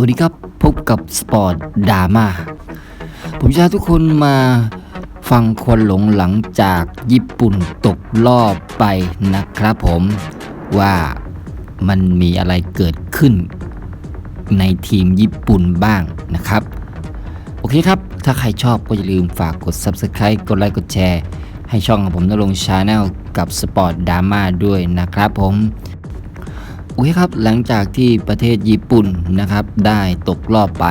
วัสดีครับ พบกับสปอร์ตดราม่าผมจะพาทุกคนมาฟังควนหลงหลังจากญี่ปุ่นตกรอบไปนะครับผมว่ามันมีอะไรเกิดขึ้นในทีมญี่ปุ่นบ้างนะครับ โอเคครับ ถ้าใครชอบก็อย่าลืมฝากกด Subscribe กดไลค์กดแชร์ ให้ช่องของผมนรงชาแนลกับสปอร์ตดราม่าด้วยนะครับผม โอเคครับ หลังจากที่ประเทศญี่ปุ่นนะครับ ได้ตกรอบไป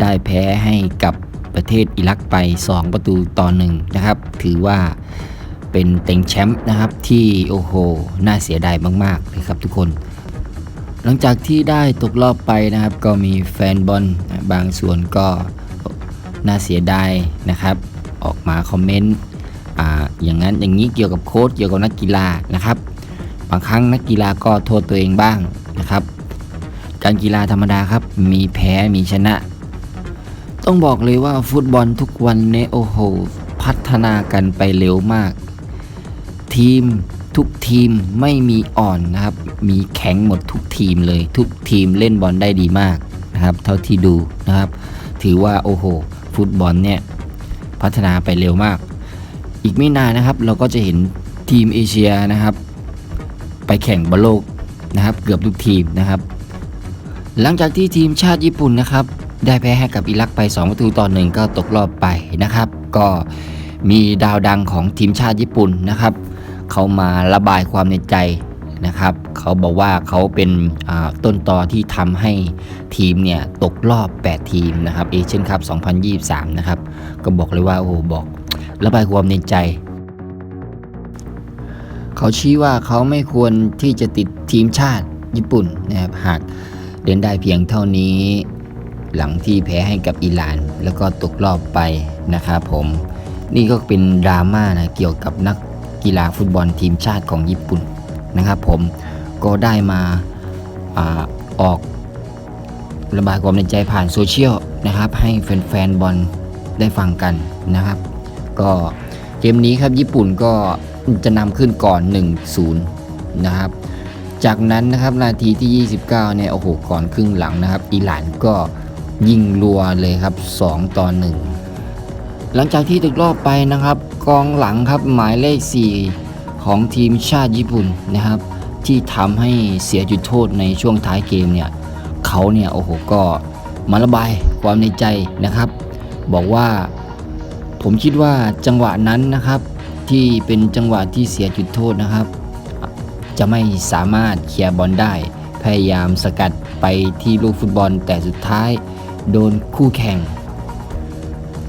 ได้แพ้ให้กับประเทศอิรักไป 2 ประตูต่อหนึ่งนะครับ ถือว่าเป็นเต็งแชมป์นะครับที่โอ้โห น่าเสียดายมากๆเลยครับทุกคน หลังจากที่ได้ตกรอบไปนะครับ ก็มีแฟนบอลบางส่วนก็น่าเสียดายนะครับ ออกมาคอมเมนต์อ่าอย่างนั้นอย่างนี้เกี่ยวกับโค้ชเกี่ยวกับนักกีฬานะครับ บางครั้งนักกีฬาก็โทษตัวเองบ้างนะครับ การกีฬาธรรมดาครับมีแพ้มีชนะ ต้องบอกเลยว่าฟุตบอลทุกวันนี้โอ้โหพัฒนากันไปเร็วมาก ทีมทุกทีมไม่มีอ่อนนะครับ มีแข็งหมดทุกทีมเลย ทุกทีมเล่นบอลได้ดีมากนะครับ เท่าที่ดูนะครับ ถือว่าโอ้โห ฟุตบอลเนี่ยพัฒนาไปเร็วมาก อีกไม่นานนะครับ เราก็จะเห็นทีมเอเชียนะครับ ไปแข่งบอลโลกนะครับ เกือบทุกทีมนะครับ หลังจากที่ทีมชาติญี่ปุ่นนะครับ ได้แพ้ให้กับอิรักไป2ประตูต่อหนึ่งก็ตกรอบไปนะครับ ก็มีดาวดังของทีมชาติญี่ปุ่นนะครับ เขามาระบายความในใจนะครับ เขาบอกว่าเขาเป็นต้นตอที่ทำให้ทีมเนี่ยตกรอบ 8 ทีมนะครับเอเชียนคัพ2023 นะครับ ก็บอกเลยว่าโอ้โหบอกระบายความในใจ เขาชี้ว่าเขาไม่ควรที่จะติดทีมชาติญี่ปุ่นนะครับหากเล่นได้เพียงเท่านี้หลังที่แพ้ให้กับอิหร่าน แล้วก็ตกรอบไปนะครับผมนี่ก็เป็นดราม่านะเกี่ยวกับนักกีฬาฟุตบอลทีมชาติของญี่ปุ่นนะครับผมก็ได้มาอาออกระบายความในใจผ่านโซเชียลนะครับ ให้แฟนๆบอลได้ฟังกันนะครับ ก็เกมนี้ครับญี่ปุ่นก็ จะนำขึ้นก่อน 1-0 นะครับ จากนั้นนะครับนาทีที่ 29 เนี่ยโอ้โหก่อนครึ่งหลังนะครับอิหร่านก็ยิงรัวเลยครับ 2 ต่อ 1 หลังจากที่ตกรอบไปนะครับ กองหลังครับหมายเลข 4 ของทีมชาติญี่ปุ่นนะครับ ที่ทำให้เสียจุดโทษในช่วงท้ายเกมเนี่ยเขาเนี่ยโอ้โหก็มาระบายความในใจนะครับ บอกว่าผมคิดว่าจังหวะนั้นนะครับ ที่เป็นจังหวะที่เสียจุดโทษนะครับ จะไม่สามารถเคลียร์บอลได้ พยายามสกัดไปที่ลูกฟุตบอลแต่สุดท้าย โดนคู่แข่ง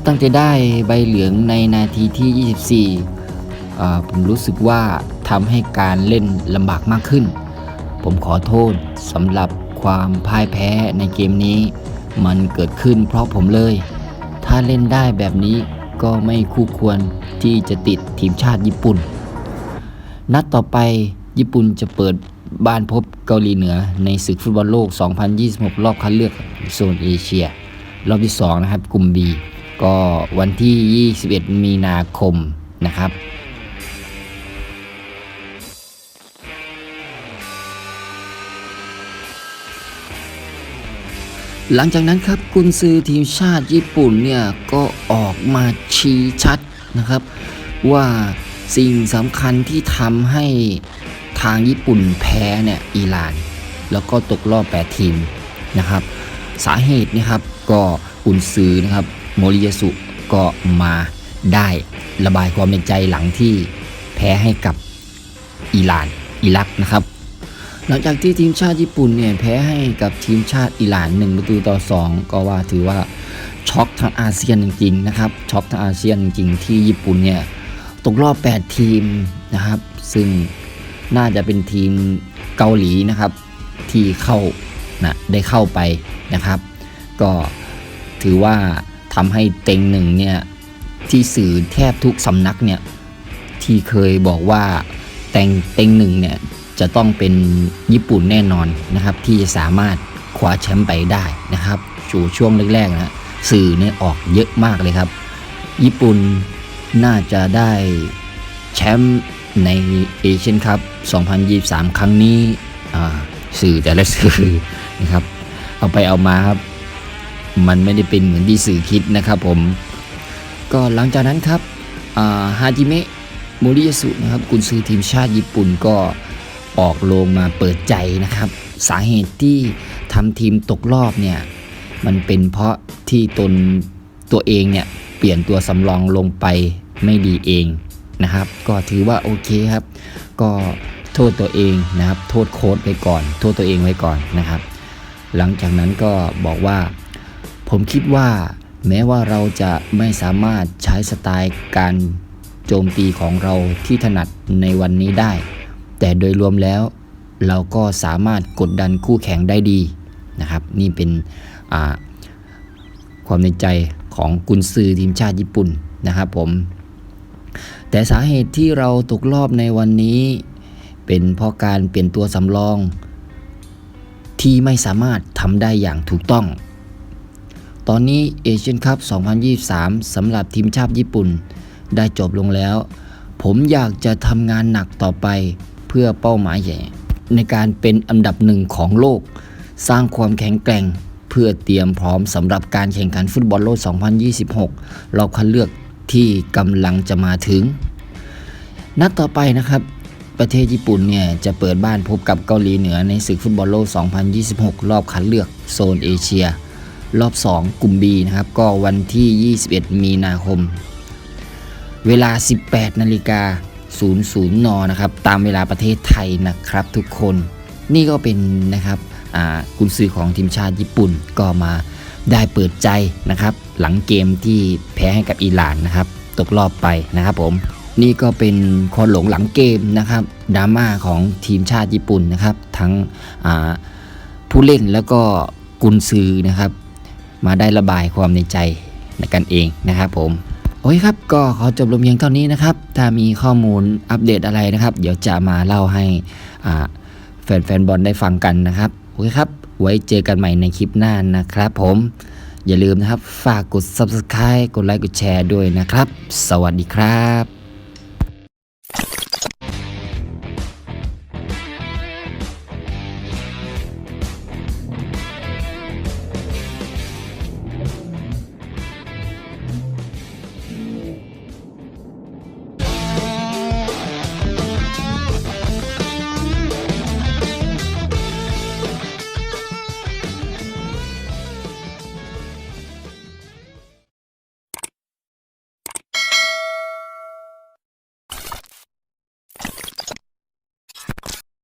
ตั้งแต่ได้ใบเหลืองในนาทีที่ 24 ผมรู้สึกว่าทำให้การเล่นลำบากมากขึ้น ผมขอโทษสำหรับความพ่ายแพ้ในเกมนี้ มันเกิดขึ้นเพราะผมเลย ถ้าเล่นได้แบบนี้ ก็ไม่คู่ควรที่จะติดทีมชาติญี่ปุ่น นัดต่อไปญี่ปุ่นจะเปิดบ้านพบเกาหลีเหนือในศึกฟุตบอลโลก 2026 รอบคัดเลือกโซนเอเชีย รอบที่ 2 นะครับ กลุ่ม B ก็วันที่ 21 มีนาคมนะครับ หลังจากนั้นครับกุนซือทีมชาติญี่ปุ่นเนี่ยก็ออกมาชี้ชัดนะครับ ว่าสิ่งสำคัญที่ทำให้ทางญี่ปุ่นแพ้เนี่ยอิหร่าน แล้วก็ตกรอบ8ทีมนะครับ สาเหตุนะครับก็กุนซือนะครับโมริยาสุก็มาได้ระบายความในใจหลังที่แพ้ให้กับอิหร่านอิรักนะครับ หลังจากที่ทีมชาติญี่ปุ่นเนี่ยแพ้ให้กับทีมชาติอิหร่าน1ประตูต่อ 2 ก็ว่าถือว่าช็อกทั้งอาเซียนจริงๆนะครับช็อกทั้งอาเซียนจริงๆที่ญี่ปุ่นเนี่ยตกรอบ 8 ทีมนะครับ ซึ่งน่าจะเป็นทีมเกาหลีนะครับ ที่เข้านะได้เข้าไปนะครับ ก็ถือว่าทำให้เต็งหนึ่งเนี่ยที่สื่อแทบทุกสำนักเนี่ยที่เคยบอกว่าแตงเต็งหนึ่งเนี่ย จะต้องเป็นญี่ปุ่นแน่นอนนะครับ ที่จะสามารถคว้าแชมป์ไปได้นะครับชูช่วงแรกๆนะสื่อเนี่ยออกเยอะมากเลยครับ ญี่ปุ่นน่าจะได้แชมป์ในเอเชียนคัพ 2023 ครั้งนี้สื่อแต่ละสื่อนะครับ เอาไปเอามาครับ มันไม่ได้เป็นเหมือนที่สื่อคิดนะครับผม ก็หลังจากนั้นครับฮาจิเมะโมริยาสุนะครับกุนซือทีมชาติญี่ปุ่นก็ ออกโรงมาเปิดใจนะครับ สาเหตุที่ทำทีมตกรอบเนี่ยมันเป็นเพราะที่ตนตัวเองเนี่ยเปลี่ยนตัวสำรองลงไปไม่ดีเองนะครับ ก็ถือว่าโอเคครับ ก็โทษตัวเองนะครับ โทษโค้ดไว้ก่อน โทษตัวเองไว้ก่อนนะครับ หลังจากนั้นก็บอกว่า ผมคิดว่าแม้ว่าเราจะไม่สามารถใช้สไตล์การโจมตีของเราที่ถนัดในวันนี้ได้ แต่โดยรวมแล้วเราก็สามารถกดดันคู่แข่งได้ดีนะครับ นี่เป็นความในใจของกุนซือทีมชาติญี่ปุ่นนะครับผม แต่สาเหตุที่เราตกรอบในวันนี้ เป็นเพราะการเปลี่ยนตัวสำรอง ที่ไม่สามารถทำได้อย่างถูกต้อง ตอนนี้เอเชียนคัพ 2023สำหรับทีมชาติญี่ปุ่น ได้จบลงแล้ว ผมอยากจะทำงานหนักต่อไป พื่อเป้าหมายใหญ่ ในการเป็นอันดับหนึ่งของโลก สร้างความแข็งแกร่ง เพื่อเตรียมพร้อมสำหรับการแข่งขันฟุตบอลโลก 2026 รอบคัดเลือกที่กำลังจะมาถึง นัดต่อไปนะครับ ประเทศญี่ปุ่นเนี่ยจะเปิดบ้านพบกับเกาหลีเหนือในศึกฟุตบอลโลก 2026 รอบคัดเลือกโซนเอเชีย รอบ 2 กลุ่ม B นะครับ ก็วันที่ 21 มีนาคม เวลา 18 นาฬิกา 00 น นะครับ ตามเวลาประเทศไทยนะครับทุกคนนี่ก็เป็นนะครับกุนซือของทีมชาติญี่ปุ่นก็มาได้เปิดใจนะครับ หลังเกมที่แพ้ให้กับอิหร่านนะครับ ตกรอบไปนะครับผมนี่ก็เป็นคนหลงหลังเกมนะครับดราม่าของทีมชาติญี่ปุ่นนะครับ ทั้งผู้เล่นแล้วก็กุนซือนะครับ มาได้ระบายความในใจในกันเองนะครับผม โอเคครับ ก็ขอจบลงเพียงเท่านี้นะครับ ถ้ามีข้อมูลอัปเดตอะไรนะครับ เดี๋ยวจะมาเล่าให้แฟนๆบอลได้ฟังกันนะครับ โอเคครับ ไว้เจอกันใหม่ในคลิปหน้านะครับผม อย่าลืมนะครับ ฝากกด subscribe กดไลค์ กดแชร์ด้วยนะครับ สวัสดีครับ